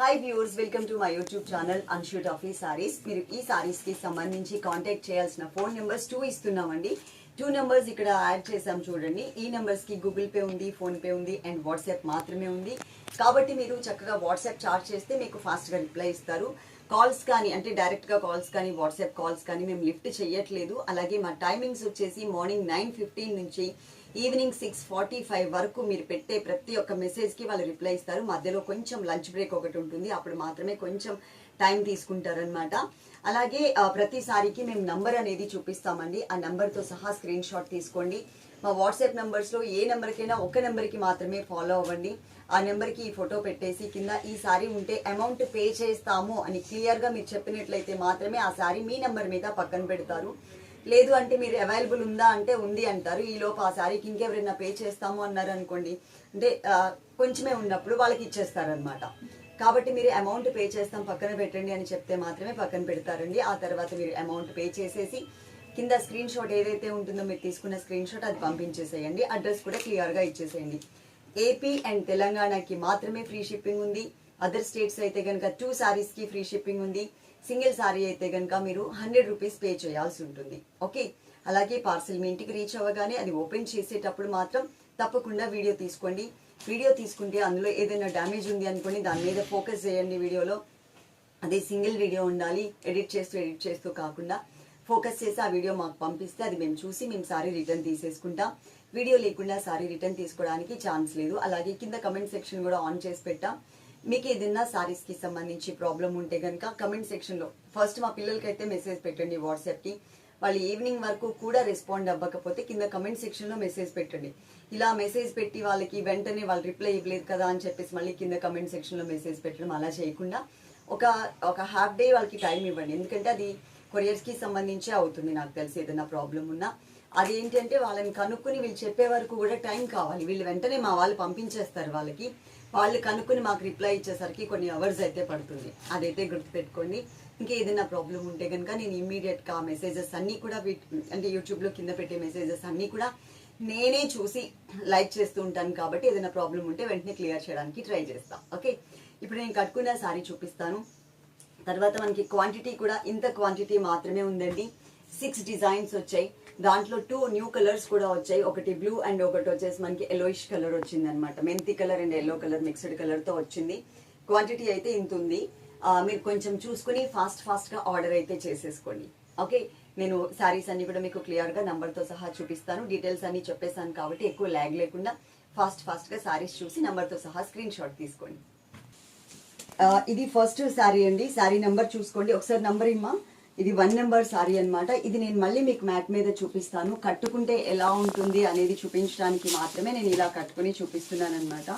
Hi viewers welcome to my YouTube channel Anshu taffy saris మీరు ఈ సారీస్కి సంబంధించి కాంటాక్ట్ చేయాల్సిన ఫోన్ నెంబర్స్ టూ ఇస్తున్నామండి. టూ నెంబర్స్ ఇక్కడ యాడ్ చేసాం చూడండి. ఈ నెంబర్స్కి గూగుల్ పే ఉంది ఫోన్ పే ఉంది అండ్ వాట్సాప్ మాత్రమే ఉంది. కాబట్టి మీరు చక్కగా వాట్సాప్ చార్జ్ చేస్తే మీకు ఫాస్ట్గా రిప్లై ఇస్తారు. కాల్స్ కానీ అంటే డైరెక్ట్గా కాల్స్ కానీ వాట్సాప్ కాల్స్ కానీ మేము లిఫ్ట్ చేయట్లేదు. అలాగే మా టైమింగ్స్ వచ్చేసి మార్నింగ్ నైన్ ఫిఫ్టీన్ నుంచి ఈవినింగ్ సిక్స్ ఫార్టీ ఫైవ్ వరకు మీరు పెట్టే ప్రతి ఒక్క మెసేజ్కి వాళ్ళు రిప్లై ఇస్తారు. మధ్యలో కొంచెం లంచ్ బ్రేక్ ఒకటి ఉంటుంది. అప్పుడు మాత్రమే కొంచెం టైం తీసుకుంటారనమాట అలాగే ప్రతిసారికి మేము నంబర్ అనేది చూపిస్తామండి. ఆ నంబర్తో సహా స్క్రీన్ షాట్ తీసుకోండి. మా వాట్సాప్ నెంబర్స్లో ఏ నెంబర్కైనా ఒక నెంబర్కి మాత్రమే ఫాలో అవ్వండి. ఆ నెంబర్కి ఈ ఫోటో పెట్టేసి కింద ఈ సారీ ఉంటే అమౌంట్ పే చేస్తాము అని క్లియర్గా మీరు చెప్పినట్లయితే మాత్రమే ఆ సారీ మీ నెంబర్ మీద పక్కన పెడతారు. లేదు అంటే మీరు అవైలబుల్ ఉందా అంటే ఉంది అంటారు. ఈ లోపు ఆ సారీకి ఇంకెవరైనా పే చేస్తాము అన్నారు అనుకోండి. అంటే కొంచెమే ఉన్నప్పుడు వాళ్ళకి ఇచ్చేస్తారనమాట కాబట్టి మీరు అమౌంట్ పే చేస్తాం పక్కన పెట్టండి అని చెప్తే మాత్రమే పక్కన పెడతారండి. ఆ తర్వాత మీరు అమౌంట్ పే చేసేసి కింద స్క్రీన్ షాట్ ఏదైతే ఉంటుందో మీరు తీసుకున్న స్క్రీన్ షాట్ అది పంపించేసేయండి. అడ్రస్ కూడా క్లియర్గా ఇచ్చేసేయండి. ఏపీ అండ్ తెలంగాణకి మాత్రమే ఫ్రీ షిప్పింగ్ ఉంది. అదర్ స్టేట్స్ అయితే కనుక టూ సారీస్కి ఫ్రీ షిప్పింగ్ ఉంది. సింగిల్ సారీ అయితే కనుక మీరు హండ్రెడ్ రూపీస్ పే చేయాల్సి ఉంటుంది. ఓకే అలాగే పార్సిల్ మీ ఇంటికి రీచ్ అవ్వగానే అది ఓపెన్ చేసేటప్పుడు మాత్రం తప్పకుండా వీడియో తీసుకోండి. వీడియో తీసుకుంటే అందులో ఏదైనా డ్యామేజ్ ఉంది అనుకోండి దాని మీద ఫోకస్ చేయండి వీడియోలో అదే సింగిల్ వీడియో ఉండాలి ఎడిట్ చేస్తూ ఎడిట్ చేస్తూ కాకుండా ఫోకస్ చేసి ఆ వీడియో మాకు పంపిస్తే అది మేము చూసి మేము సారీ రిటర్న్ తీసేసుకుంటాం. వీడియో లేకుండా సారీ రిటర్న్ తీసుకోవడానికి ఛాన్స్ లేదు. అలాగే కింద కమెంట్ సెక్షన్ కూడా ఆన్ చేసి పెట్టాం. మీకు ఏదైనా సారీస్కి సంబంధించి ప్రాబ్లం ఉంటే కనుక కమెంట్ సెక్షన్లో ఫస్ట్ మా పిల్లలకి అయితే మెసేజ్ పెట్టండి వాట్సాప్కి వాళ్ళు ఈవినింగ్ వరకు కూడా రెస్పాండ్ అవ్వకపోతే కింద కమెంట్ సెక్షన్లో మెసేజ్ పెట్టండి. ఇలా మెసేజ్ పెట్టి వాళ్ళకి వెంటనే వాళ్ళు రిప్లై ఇవ్వలేదు కదా అని చెప్పేసి మళ్ళీ కింద కమెంట్ సెక్షన్లో మెసేజ్ పెట్టడం అలా చేయకుండా ఒక ఒక హాఫ్ డే వాళ్ళకి టైం ఇవ్వండి. ఎందుకంటే అది కొరియర్స్కి సంబంధించి అవుతుంది నాకు తెలిసి ఏదైనా ప్రాబ్లం ఉన్నా. అది ఏంటంటే వాళ్ళని కనుక్కుని వీళ్ళు చెప్పే వరకు కూడా టైం కావాలి. వీళ్ళు వెంటనే మా వాళ్ళు పంపించేస్తారు వాళ్ళకి. వాళ్ళు కనుక్కుని మాకు రిప్లై ఇచ్చేసరికి కొన్ని అవర్స్ అయితే పడుతుంది. అదైతే గుర్తుపెట్టుకోండి. ఇంకా ఏదైనా ప్రాబ్లం ఉంటే కనుక నేను ఇమ్మీడియట్గా మెసేజెస్ అన్నీ కూడా అంటే యూట్యూబ్లో కింద పెట్టే మెసేజెస్ అన్నీ కూడా నేనే చూసి లైక్ చేస్తూ ఉంటాను కాబట్టి ఏదైనా ప్రాబ్లం ఉంటే వెంటనే క్లియర్ చేయడానికి ట్రై చేస్తాను ఓకే ఇప్పుడు నేను కట్టుకున్న సారీ చూపిస్తాను. తర్వాత మనకి క్వాంటిటీ కూడా ఇంత క్వాంటిటీ మాత్రమే ఉందండి. సిక్స్ డిజైన్స్ వచ్చాయి. దాంట్లో టూ న్యూ కలర్స్ కూడా వచ్చాయి. ఒకటి బ్లూ అండ్ ఒకటి వచ్చేసి మనకి ఎలోయిష్ కలర్ వచ్చింది అనమాట మెంతి colour and yellow colour mixed కలర్తో వచ్చింది. క్వాంటిటీ అయితే ఇంత ఉంది. మీరు కొంచెం చూసుకుని ఫాస్ట్ ఫాస్ట్గా ఆర్డర్ అయితే చేసేసుకోండి. ఓకే నేను శారీస్ అన్ని కూడా మీకు క్లియర్గా నెంబర్తో సహా చూపిస్తాను. డీటెయిల్స్ అన్ని చెప్పేశాను కాబట్టి ఎక్కువ ల్యాగ్ లేకుండా ఫాస్ట్ ఫాస్ట్గా శారీస్ చూసి నెంబర్తో సహా స్క్రీన్ షాట్ తీసుకోండి. ఇది ఫస్ట్ శారీ అండి. శారీ నెంబర్ చూసుకోండి. ఒకసారి నంబర్ ఇమ్మా. ఇది వన్ నెంబర్ శారీ అనమాట ఇది నేను మళ్ళీ మీకు మ్యాట్ మీద చూపిస్తాను. కట్టుకుంటే ఎలా ఉంటుంది అనేది చూపించడానికి మాత్రమే నేను ఇలా కట్టుకుని చూపిస్తున్నాను అనమాట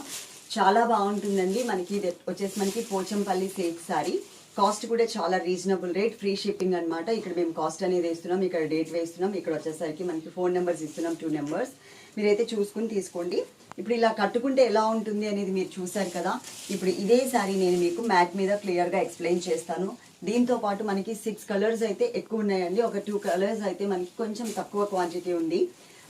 చాలా బాగుంటుందండి. మనకి ఇది వచ్చేసి మనకి పోచంపల్లి సిల్క్ శారీ కాస్ట్ కూడా చాలా రీజనబుల్ రేట్ ఫ్రీ షిప్పింగ్ అనమాట ఇక్కడ మేము కాస్ట్ అనేది వేస్తున్నాం ఇక్కడ డేట్ వేస్తున్నాం ఇక్కడ వచ్చేసరికి మనకి ఫోన్ నెంబర్స్ ఇస్తున్నాం టూ నెంబర్స్. మీరైతే చూసుకుని తీసుకోండి. ఇప్పుడు ఇలా కట్టుకుంటే ఎలా ఉంటుంది అనేది మీరు చూసారు కదా. ఇప్పుడు ఇదే సారీ నేను మీకు మ్యాట్ మీద క్లియర్గా ఎక్స్ప్లెయిన్ చేస్తాను. దీంతో పాటు మనకి సిక్స్ కలర్స్ అయితే ఎక్కువ ఉన్నాయండి. ఒక టూ కలర్స్ అయితే మనకి కొంచెం తక్కువ క్వాంటిటీ ఉంది.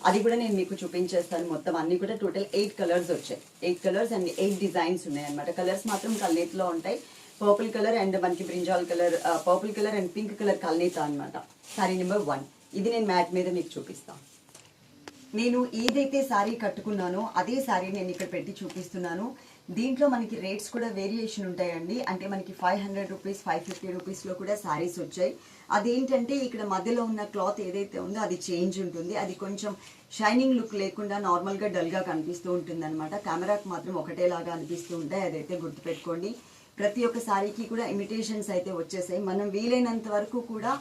అది కూడా నేను మీకు చూపించేస్తాను. మొత్తం అన్ని కూడా టోటల్ ఎయిట్ కలర్స్ వచ్చాయి. Eight colours and eight designs ఉన్నాయి అనమాట కలర్స్ మాత్రం కల్నేతిలో ఉంటాయి. పర్పుల్ కలర్ అండ్ మనకి brinjal colour purple colour and pink colour కల్నేత అన్నమాట. శారీ నెంబర్ వన్ ఇది నేను మ్యాట్ మీద మీకు చూపిస్తాను నేను ఏదైతే శారీ కట్టుకున్నానో అదే శారీ నేను ఇక్కడ పెట్టి చూపిస్తున్నాను. దీంట్లో మనకి రేట్స్ కూడా వేరియేషన్ ఉంటాయండి. అంటే మనకి five hundred rupees five fifty రూపీస్లో కూడా శారీస్ వచ్చాయి. అదేంటంటే ఇక్కడ మధ్యలో ఉన్న క్లాత్ ఏదైతే ఉందో అది చేంజ్ ఉంటుంది. అది కొంచెం షైనింగ్ లుక్ లేకుండా నార్మల్గా డల్గా కనిపిస్తూ ఉంటుంది అనమాట కెమెరాకి మాత్రం ఒకటేలాగా అనిపిస్తూ ఉంటాయి. అదైతే గుర్తుపెట్టుకోండి. ప్రతి ఒక్క శారీకి కూడా ఇమిటేషన్స్ అయితే వచ్చేసాయి. మనం వీలైనంత వరకు కూడా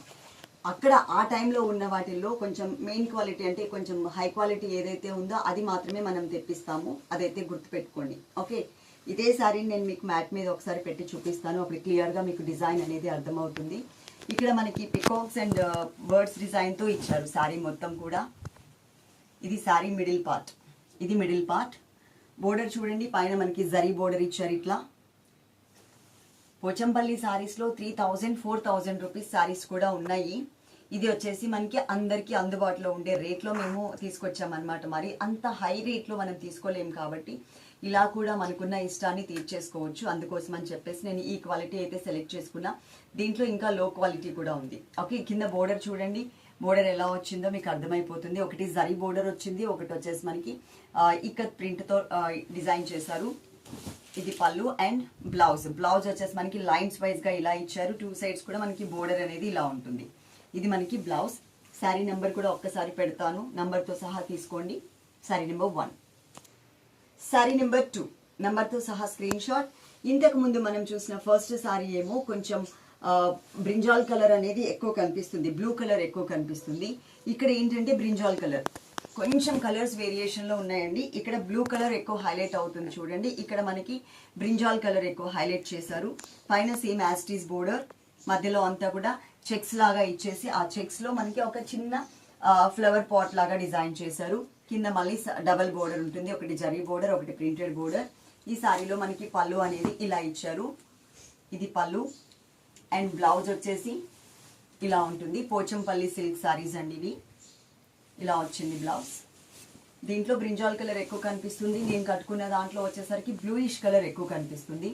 అక్కడ ఆ టైంలో ఉన్న వాటిల్లో కొంచెం మెయిన్ క్వాలిటీ అంటే కొంచెం హై క్వాలిటీ ఏదైతే ఉందో అది మాత్రమే మనం తెప్పిస్తాము. అదైతే గుర్తుపెట్టుకోండి. ఓకే? ఇదే శారీ నేను మీకు మ్యాట్ మీద ఒకసారి పెట్టి చూపిస్తాను. అప్పుడు క్లియర్గా మీకు డిజైన్ అనేది అర్థమవుతుంది. ఇక్కడ మనకి పికాక్స్ అండ్ బర్డ్స్ డిజైన్తో ఇచ్చారు శారీ మొత్తం కూడా. ఇది శారీ మిడిల్ పార్ట్. ఇది మిడిల్ పార్ట్. బోర్డర్ చూడండి. పైన మనకి జరీ బోర్డర్ ఇచ్చారు ఇట్లా. పోచంపల్లి శారీస్లో three thousand four thousand rupees saris కూడా ఉన్నాయి. ఇది వచ్చేసి మనకి అందరికీ అందుబాటులో ఉండే రేట్లో మేము తీసుకొచ్చామన్నమాట. మరి అంత హై రేట్లో మనం తీసుకోలేము కాబట్టి ఇలా కూడా మనకున్న ఇష్టాన్ని తీర్చేసుకోవచ్చు. అందుకోసం అని చెప్పేసి నేను ఈ క్వాలిటీ అయితే సెలెక్ట్ చేసుకున్నా. దీంట్లో ఇంకా లో క్వాలిటీ కూడా ఉంది. ఓకే కింద బోర్డర్ చూడండి. బోర్డర్ ఎలా వచ్చిందో మీకు అర్థమైపోతుంది. ఒకటి జరీ బోర్డర్ వచ్చింది ఒకటి వచ్చేసి మనకి ఇక్కత్ ప్రింట్తో డిజైన్ చేశారు. ఇది పళ్ళు అండ్ బ్లౌజ్. బ్లౌజ్ వచ్చేసి మనకి లైన్స్ వైజ్గా ఇలా ఇచ్చారు. టూ సైడ్స్ కూడా మనకి బోర్డర్ అనేది ఇలా ఉంటుంది. ఇది మనకి బ్లౌజ్. శారీ నెంబర్ కూడా ఒక్కసారి పెడతాను. నెంబర్తో సహా తీసుకోండి. Sari number one sari number two నెంబర్తో సహా స్క్రీన్ షాట్ ఇంతకు ముందు మనం చూసిన ఫస్ట్ శారీ ఏమో కొంచెం బ్రింజాల్ కలర్ అనేది ఎక్కువ కనిపిస్తుంది. బ్లూ కలర్ ఎక్కువ కనిపిస్తుంది. ఇక్కడ ఏంటంటే బ్రింజాల్ కలర్ కొంచెం కలర్స్ వేరియేషన్లో ఉన్నాయండి. ఇక్కడ బ్లూ కలర్ ఎక్కువ హైలైట్ అవుతుంది చూడండి. ఇక్కడ మనకి బ్రింజాల్ కలర్ ఎక్కువ హైలైట్ చేశారు. పైన సేమ్ యాస్టీస్ బోర్డర్ మధ్యలో అంతా కూడా చెక్స్ లాగా ఇచ్చేసి ఆ చెక్స్లో మనకి ఒక చిన్న ఫ్లవర్ పాట్ లాగా డిజైన్ చేశారు. కింద మళ్ళీ డబల్ బోర్డర్ ఉంటుంది. ఒకటి జరీ బోర్డర్ ఒకటి ప్రింటెడ్ బోర్డర్ ఈ సారీలో మనకి పళ్ళు అనేది ఇలా ఇచ్చారు. ఇది పళ్ళు. అండ్ బ్లౌజ్ వచ్చేసి ఇలా ఉంటుంది. పోచంపల్లి సిల్క్ సారీస్ అండి ఇవి. ఇలా వచ్చింది బ్లౌజ్. దీంట్లో బ్రింజాల్ కలర్ ఎక్కువ కనిపిస్తుంది. నేను కట్టుకున్న దాంట్లో వచ్చేసరికి బ్లూయిష్ కలర్ ఎక్కువ కనిపిస్తుంది.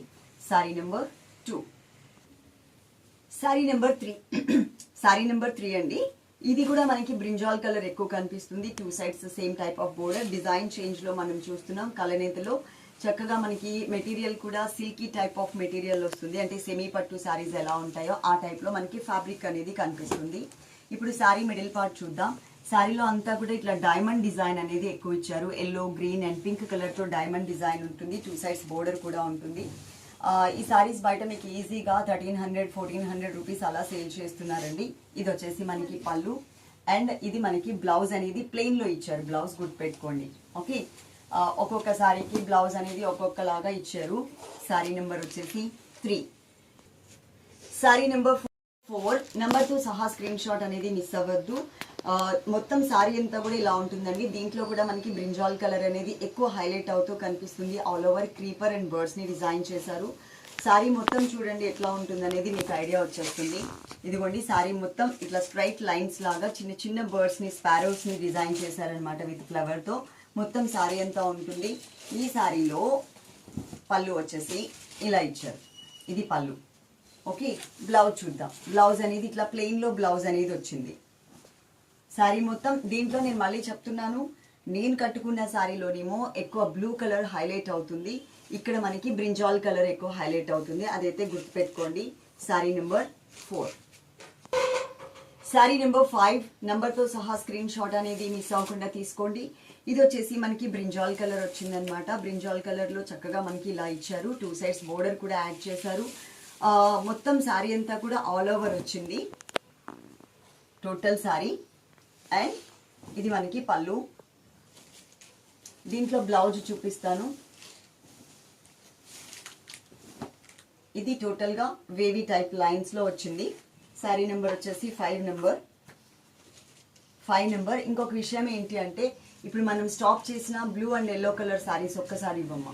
Sari number two sari number three sari number three అండి. ఇది కూడా మనకి బ్రింజాల్ కలర్ ఎక్కువ కనిపిస్తుంది. Two sides same type of border design చేంజ్లో మనం చూస్తున్నాం. కలనేతలో చక్కగా మనకి మెటీరియల్ కూడా సిల్కీ టైప్ ఆఫ్ మెటీరియల్ వస్తుంది. అంటే సెమీ పట్టు శారీస్ ఎలా ఉంటాయో ఆ టైప్లో మనకి ఫ్యాబ్రిక్ అనేది కనిపిస్తుంది. ఇప్పుడు శారీ మిడిల్ పార్ట్ చూద్దాం. శారీలో అంతా కూడా ఇట్లా డైమండ్ డిజైన్ అనేది ఎక్కువ ఇచ్చారు. ఎల్లో గ్రీన్ అండ్ పింక్ కలర్తో డైమండ్ డిజైన్ ఉంటుంది. టూ సైడ్స్ బోర్డర్ కూడా ఉంటుంది. ఈ సారీస్ బయట మీకు ఈజీగా thirteen hundred fourteen hundred rupees అలా సేల్ చేస్తున్నారండి. ఇది వచ్చేసి మనకి పళ్ళు. అండ్ ఇది మనకి బ్లౌజ్ అనేది ప్లెయిన్లో ఇచ్చారు. బ్లౌజ్ గుర్తు పెట్టుకోండి. ఓకే ఒక్కొక్క సారీకి బ్లౌజ్ అనేది ఒక్కొక్కలాగా ఇచ్చారు. సారీ నెంబర్ వచ్చేసి three sari number four. Number two సహా స్క్రీన్ షాట్ అనేది మిస్ అవ్వద్దు. మొత్తం సారీ అంతా కూడా ఇలా ఉంటుందండి. దీంట్లో కూడా మనకి బ్రింజాల్ కలర్ అనేది ఎక్కువ హైలైట్ అవుతూ కనిపిస్తుంది. ఆల్ ఓవర్ క్రీపర్ అండ్ బర్డ్స్ని డిజైన్ చేశారు. సారీ మొత్తం చూడండి ఎట్లా ఉంటుంది అనేది మీకు ఐడియా వచ్చేస్తుంది. ఇదిగోండి సారీ మొత్తం ఇట్లా స్ట్రైట్ లైన్స్ లాగా చిన్న చిన్న బర్డ్స్ని స్పారోస్ని డిజైన్ చేశారనమాట విత్ ఫ్లవర్తో మొత్తం సారీ అంతా ఉంటుంది. ఈ సారీలో పళ్ళు వచ్చేసి ఇలా ఇచ్చారు. ఇది పళ్ళు. ఓకే బ్లౌజ్ చూద్దాం. బ్లౌజ్ అనేది ఇట్లా ప్లెయిన్లో బ్లౌజ్ అనేది వచ్చింది. శారీ మొత్తం దీంట్లో నేను మళ్ళీ చెప్తున్నాను. నేను కట్టుకున్న శారీలోనేమో ఎక్కువ బ్లూ కలర్ హైలైట్ అవుతుంది. ఇక్కడ మనకి బ్రింజాల్ కలర్ ఎక్కువ హైలైట్ అవుతుంది. అదైతే గుర్తుపెట్టుకోండి. Sari number four sari number five నెంబర్తో సహా స్క్రీన్ షాట్ అనేది మిస్ అవ్వకుండా తీసుకోండి. ఇది వచ్చేసి మనకి బ్రింజాల్ కలర్ వచ్చిందనమాట బ్రింజాల్ కలర్లో చక్కగా మనకి ఇలా ఇచ్చారు. టూ సైడ్స్ బోర్డర్ కూడా యాడ్ చేశారు. మొత్తం శారీ అంతా కూడా ఆల్ ఓవర్ వచ్చింది. టోటల్ శారీ అండ్ ఇది మనకి పళ్ళు. దీంట్లో బ్లౌజ్ చూపిస్తాను. ఇది టోటల్గా వేవీ టైప్ లైన్స్లో వచ్చింది. శారీ నెంబర్ వచ్చేసి ఫైవ్ నెంబర్ ఫైవ్ నెంబర్ ఇంకొక విషయం ఏంటి అంటే ఇప్పుడు మనం స్టాప్ చేసిన blue and yellow colour saris ఒక్కసారి ఇవ్వమ్మా.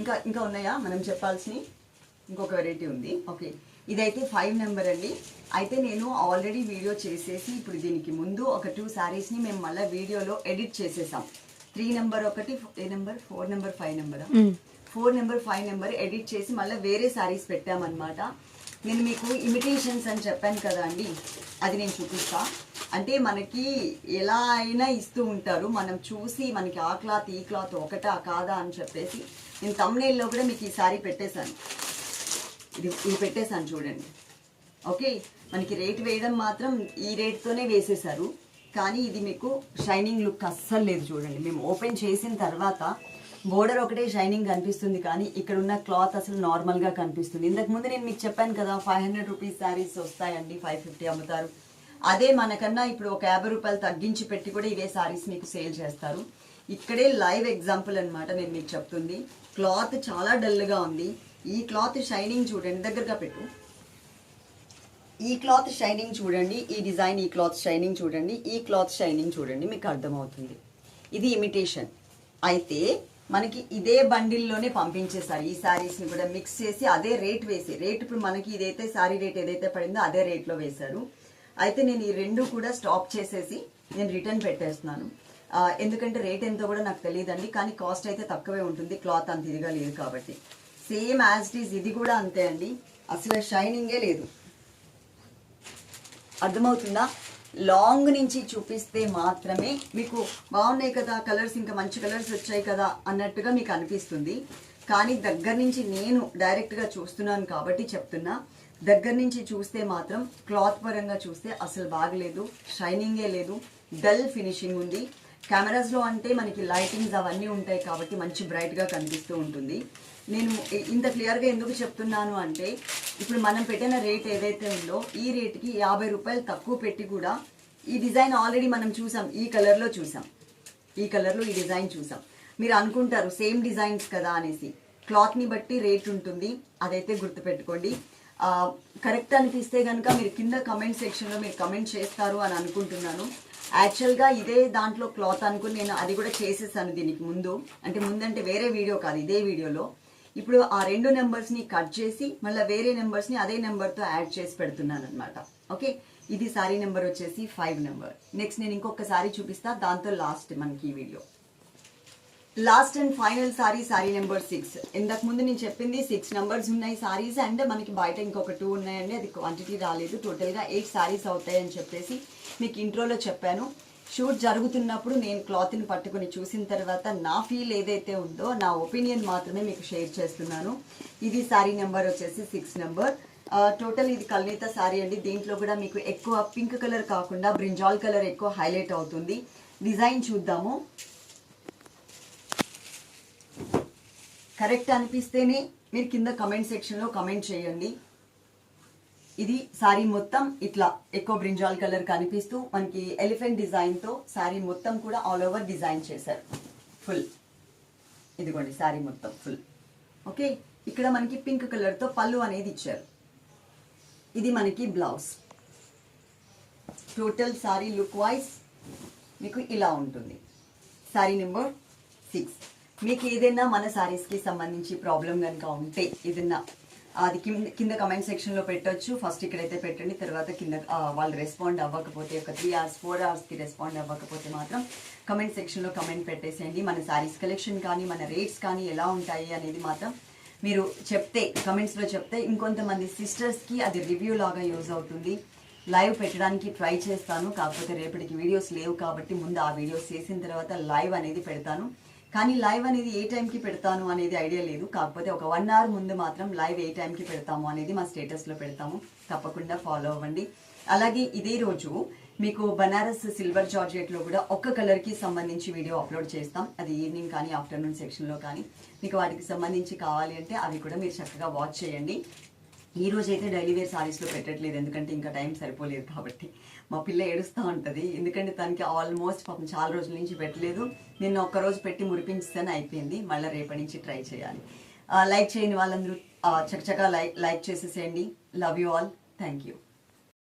ఇంకా ఇంకా ఉన్నాయా? మనం చెప్పాల్సినవి. ఇంకొక వెరైటీ ఉంది. ఓకే ఇదైతే ఫైవ్ నెంబర్ అండి. అయితే నేను ఆల్రెడీ వీడియో చేసేసి ఇప్పుడు దీనికి ముందు ఒక టూ శారీస్ని మేము మళ్ళీ వీడియోలో ఎడిట్ చేసేసాం. త్రీ నెంబర్ ఒకటి ఏ number four number five number four number five number edit చేసి మళ్ళీ వేరే శారీస్ పెట్టామన్నమాట. నేను మీకు ఇమిటేషన్స్ అని చెప్పాను కదా అండి. అది నేను చూపిస్తా. అంటే మనకి ఎలా అయినా ఇస్తూ ఉంటారు. మనం చూసి మనకి ఆ క్లాత్ ఈ క్లాత్ ఒకటా కాదా అని చెప్పేసి నేను తమ్నేల్లో కూడా మీకు ఈ సారీ పెట్టేశాను. ఇది ఇది పెట్టేశాను చూడండి. ఓకే? మనకి రేట్ వేయడం మాత్రం ఈ రేట్తోనే వేసేశారు. కానీ ఇది మీకు షైనింగ్ లుక్ అస్సలు లేదు చూడండి. మేము ఓపెన్ చేసిన తర్వాత బోర్డర్ ఒకటే షైనింగ్ కనిపిస్తుంది. కానీ ఇక్కడ ఉన్న క్లాత్ అసలు నార్మల్గా కనిపిస్తుంది. ఇంతకు ముందు నేను మీకు చెప్పాను కదా ఫైవ్ హండ్రెడ్ రూపీస్ శారీస్ వస్తాయండి ఫైవ్ ఫిఫ్టీ అమ్ముతారు. అదే మనకన్నా ఇప్పుడు ఒక యాభై రూపాయలు తగ్గించి పెట్టి కూడా ఇవే శారీస్ మీకు సేల్ చేస్తారు. ఇక్కడే లైవ్ ఎగ్జాంపుల్ అనమాట నేను మీకు చెప్తుంది. క్లాత్ చాలా డల్గా ఉంది. ఈ క్లాత్ షైనింగ్ చూడండి దగ్గరగా పెట్టు. ఈ క్లాత్ షైనింగ్ చూడండి ఈ డిజైన్ ఈ క్లాత్ షైనింగ్ చూడండి ఈ క్లాత్ షైనింగ్ చూడండి మీకు అర్థమవుతుంది. ఇది ఇమిటేషన్. అయితే మనకి ఇదే బండిల్లోనే పంపించేసారు ఈ శారీస్ని కూడా మిక్స్ చేసి అదే రేట్ వేసి రేట్ ఇప్పుడు మనకి ఇదైతే శారీ రేట్ ఏదైతే పడిందో అదే రేట్లో వేశారు. అయితే నేను ఈ రెండు కూడా స్టాప్ చేసేసి నేను రిటర్న్ పెట్టేస్తున్నాను. ఎందుకంటే రేట్ ఎంతో కూడా నాకు తెలియదండి కానీ కాస్ట్ అయితే తక్కువే ఉంటుంది క్లాత్ అంత ఇదిగా లేదు కాబట్టి. సేమ్ యాజ్ ఇట్ ఈజ్ ఇది కూడా అంతే అండి. అసలు షైనింగే లేదు. అర్థమవుతుందా? లాంగ్ నుంచి చూపిస్తే మాత్రమే మీకు బాగున్నాయి కదా కలర్స్ ఇంకా మంచి కలర్స్ వచ్చాయి కదా అన్నట్టుగా మీకు అనిపిస్తుంది. కానీ దగ్గర నుంచి నేను డైరెక్ట్గా చూస్తున్నాను కాబట్టి చెప్తున్నా. దగ్గర నుంచి చూస్తే మాత్రం క్లాత్ పరంగా చూస్తే అసలు బాగలేదు షైనింగే లేదు. డల్ ఫినిషింగ్ ఉంది. కెమెరాస్లో అంటే మనకి లైటింగ్స్ అవన్నీ ఉంటాయి కాబట్టి మంచి బ్రైట్గా కనిపిస్తూ ఉంటుంది. నేను ఇంత క్లియర్గా ఎందుకు చెప్తున్నాను అంటే ఇప్పుడు మనం పెట్టిన రేట్ ఏదైతే ఉందో ఈ రేట్కి యాభై రూపాయలు తక్కువ పెట్టి కూడా ఈ డిజైన్ ఆల్రెడీ మనం చూసాం ఈ కలర్లో చూసాం. ఈ కలర్లో ఈ డిజైన్ చూసాం. మీరు అనుకుంటారు సేమ్ డిజైన్స్ కదా అనేసి. క్లాత్ని బట్టి రేట్ ఉంటుంది అదైతే గుర్తుపెట్టుకోండి. కరెక్ట్ అనిపిస్తే కనుక మీరు కింద కమెంట్ సెక్షన్లో మీరు కమెంట్ చేస్తారు అని అనుకుంటున్నాను. యాక్చువల్గా ఇదే దాంట్లో క్లాత్ అనుకుని నేను అది కూడా చేసేసాను దీనికి ముందు. అంటే ముందంటే వేరే వీడియో కాదు ఇదే వీడియోలో. ఇప్పుడు ఆ రెండు నెంబర్స్ని కట్ చేసి మళ్ళీ వేరే నెంబర్స్ని అదే నెంబర్తో యాడ్ చేసి పెడుతున్నాను అనమాట ఓకే? ఇది సారీ నెంబర్ వచ్చేసి ఫైవ్ నెంబర్. నెక్స్ట్ నేను ఇంకొక సారీ చూపిస్తా దాంతో లాస్ట్ మనకి ఈ video. Last and final sari sari number six ఇంతకు ముందు నేను చెప్పింది సిక్స్ నెంబర్స్ ఉన్నాయి సారీస్ అండ్ మనకి బయట ఇంకొక టూ ఉన్నాయండి. అది క్వాంటిటీ రాలేదు. టోటల్గా ఎయిట్ సారీస్ అవుతాయని చెప్పేసి మీకు ఇంట్రోలో చెప్పాను. షూట్ జరుగుతున్నప్పుడు నేను క్లాత్ని పట్టుకుని చూసిన తర్వాత నా ఫీల్ ఏదైతే ఉందో నా ఒపీనియన్ మాత్రమే మీకు షేర్ చేస్తున్నాను. ఇది సారీ నెంబర్ వచ్చేసి సిక్స్ నెంబర్ టోటల్ ఇది కల్నేత సారీ అండి. దీంట్లో కూడా మీకు ఎక్కువ పింక్ కలర్ కాకుండా బ్రింజాల్ కలర్ ఎక్కువ హైలైట్ అవుతుంది. డిజైన్ చూద్దాము. కరెక్ట్ అనిపిస్తేనే మీరు కింద కమెంట్ సెక్షన్లో కమెంట్ చేయండి. ఇది శారీ మొత్తం ఇట్లా ఎక్కువ బ్రింజాల్ కలర్ కనిపిస్తూ మనకి ఎలిఫెంట్ డిజైన్తో శారీ మొత్తం కూడా ఆల్ ఓవర్ డిజైన్ చేశారు. ఫుల్. ఇదిగోండి శారీ మొత్తం ఫుల్. ఓకే? ఇక్కడ మనకి పింక్ కలర్తో పళ్ళు అనేది ఇచ్చారు. ఇది మనకి blouse. Total sari look wise మీకు ఇలా ఉంటుంది. Sari number six. మీకు ఏదైనా మన శారీస్కి సంబంధించి ప్రాబ్లం కనుక ఉంటే ఏదైనా అది కింద కింద కమెంట్ సెక్షన్లో పెట్టొచ్చు. ఫస్ట్ ఇక్కడైతే పెట్టండి తర్వాత కింద వాళ్ళు రెస్పాండ్ అవ్వకపోతే ఒక త్రీ అవర్స్ ఫోర్ అవర్స్కి రెస్పాండ్ అవ్వకపోతే మాత్రం కమెంట్ సెక్షన్లో కమెంట్ పెట్టేసేయండి. మన శారీస్ కలెక్షన్ కానీ మన రేట్స్ కానీ ఎలా ఉంటాయి అనేది మాత్రం మీరు చెప్తే కమెంట్స్లో చెప్తే ఇంకొంతమంది సిస్టర్స్కి అది రివ్యూ లాగా యూజ్ అవుతుంది. లైవ్ పెట్టడానికి ట్రై చేస్తాను కాకపోతే రేపటికి వీడియోస్ లేవు కాబట్టి ముందు ఆ వీడియోస్ చేసిన తర్వాత లైవ్ అనేది పెడతాను. కానీ లైవ్ అనేది ఏ టైంకి పెడతాను అనేది ఐడియా లేదు. కాకపోతే ఒక వన్ అవర్ ముందు మాత్రం లైవ్ ఏ టైంకి పెడతాము అనేది మా స్టేటస్లో పెడతాము. తప్పకుండా ఫాలో అవ్వండి. అలాగే ఇదే రోజు మీకు బనారస్ సిల్వర్ జార్జెట్లో కూడా ఒక్క కలర్కి సంబంధించి వీడియో అప్లోడ్ చేస్తాం. అది ఈవినింగ్ కానీ ఆఫ్టర్నూన్ సెక్షన్లో కానీ. మీకు వాటికి సంబంధించి కావాలి అంటే అవి కూడా మీరు చక్కగా వాచ్ చేయండి. ఈ రోజు అయితే డైలీ వేర్ సారీస్లో పెట్టట్లేదు ఎందుకంటే ఇంకా టైం సరిపోలేదు కాబట్టి. మా పిల్ల ఏడుస్తూ ఉంటుంది. ఎందుకంటే తనకి ఆల్మోస్ట్ పాపం చాలా రోజుల నుంచి పెట్టలేదు. నిన్న ఒక్క రోజు పెట్టి మురిపించితేనే అయిపోయింది. మళ్ళీ రేపటి నుంచి ట్రై చేయాలి. లైక్ చేయని వాళ్ళందరూ. ఆ, చకచకా లైక్ లైక్ చేసేసేయండి. Love you all thank you